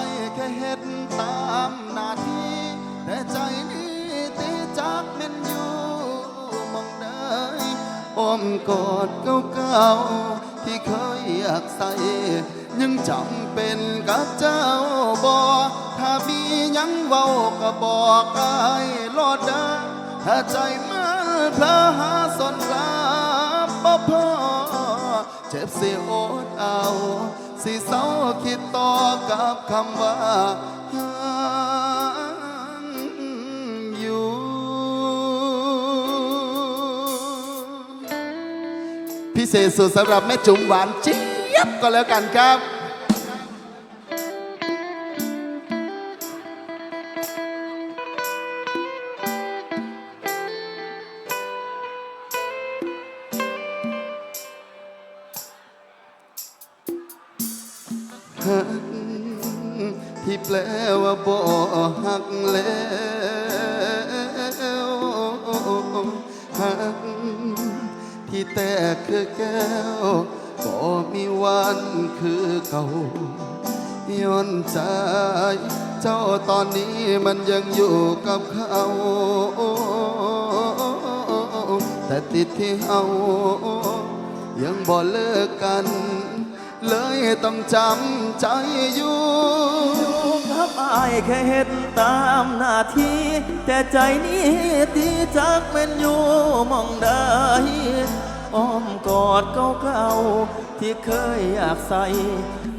ายแค่เฮ็ดตามหน้าที่แต่ใจนี้ตีจักแม่นอยู่มองใดอ้อมกอดเก่าๆที่เคยอยากใส่ยังจำเป็นกับเจ้าบ่ถ้ามียังเว้าก็บอกอายโลดเด้ถ้าใจมันเพลอหาสนกลับบ่พอเจ็บเสิอดเอา สิเศร้าคิดต่อกับคำว่าหังอยู่พิเศษสุดสำหรับแม่จุ๋มหวานเจี๊ยบก็แล้วกันครับ หักที่แปลว่าบ่หักแล้วหักที่แตกคือแก้วบ่มีวันคือเก่าย้อนใจ เจ้าตอนนี้มันยังอยู่กับเขาแต่ติดที่เฮายังบ่เลิกกัน เลยต้องจำใจอยู่ครับอายแค่เห็นตามหน้าที่ แต่ใจนี้ตีจักเป็นอยู่มองใดอ้อมกอดเก่าๆที่เคยอยากใส่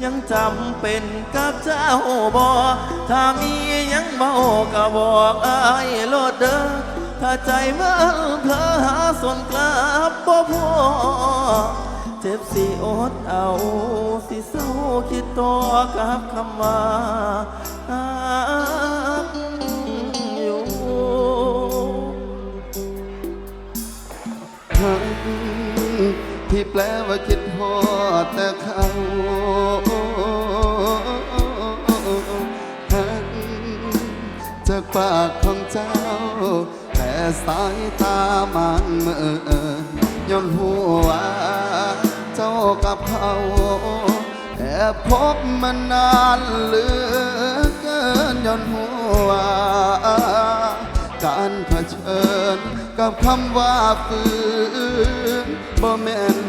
ยังจำเป็นกับเจ้าบอถ้ามียังเบาก็บอกอายโลดเด้อถ้าใจมันเพลอหาส่วนกลับบ่พอ เจ็บสิอดเอาสิเศร้าคิดต่อกับคำว่าอยู่หักที่แปลว่าคิดพอดแต่เขาหักจากปากของเจ้า แต่สายตามันเมื่อย้อนหัว จ้ากับเขาแอบพบมานานเหลือเกินย้อนหัวการเผชิญกับคำว่าฝืนบ่แม่น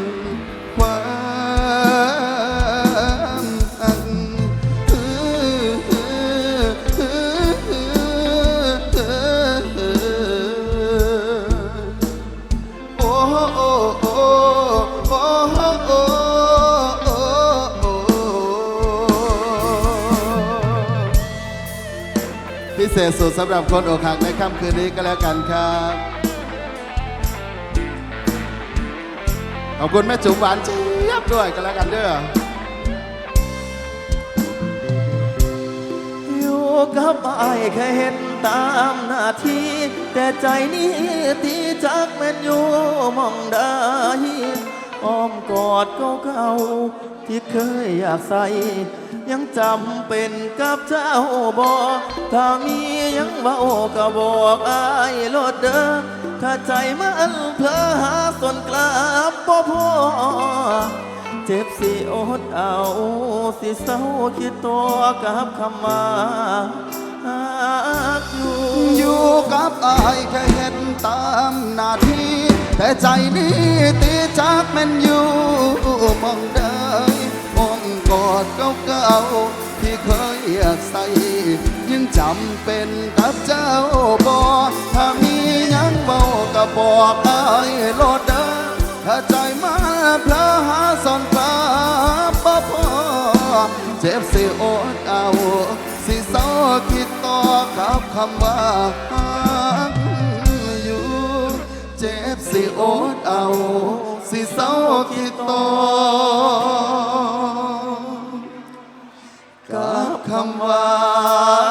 เศษสุดสำหรับคนอกหักในค่ำคืนนี้ก็แล้วกันครับ ขอบคุณแม่จุ๋มหวานเจี๊ยบด้วยก็แล้วกันเด้ออยู่กับอายแค่เห็นตามหน้าที่แต่ใจนี้ตีจักแม่นอยู่มองใด อ้อมกอดเก่าๆที่เคยอยากใส่ ยังจำเป็นกับเจ้าบอถ้ามียังเบาก็บอกอายโลดเด้อถ้าใจมันเพลอหาส่วนกลับบ่พอเจ็บสิอดเอา สิเศร้าคิดตัวกับคำว่าักอยู่อยู่กับอายแค่เห็นตามหน้าที่แต่ใจนี้ตีจากแมันอยู่มองได้มองกอดเก่าๆที่เคยอยากใส่ยังจำเป็นกับเจ้าบอถ้ามียังเบาก็บอกอายโลดเด้อถ้าใจมาำว่าหักอยู่เจ็บสิอดเอา สิเศร้าคิดต่อกับคำว่า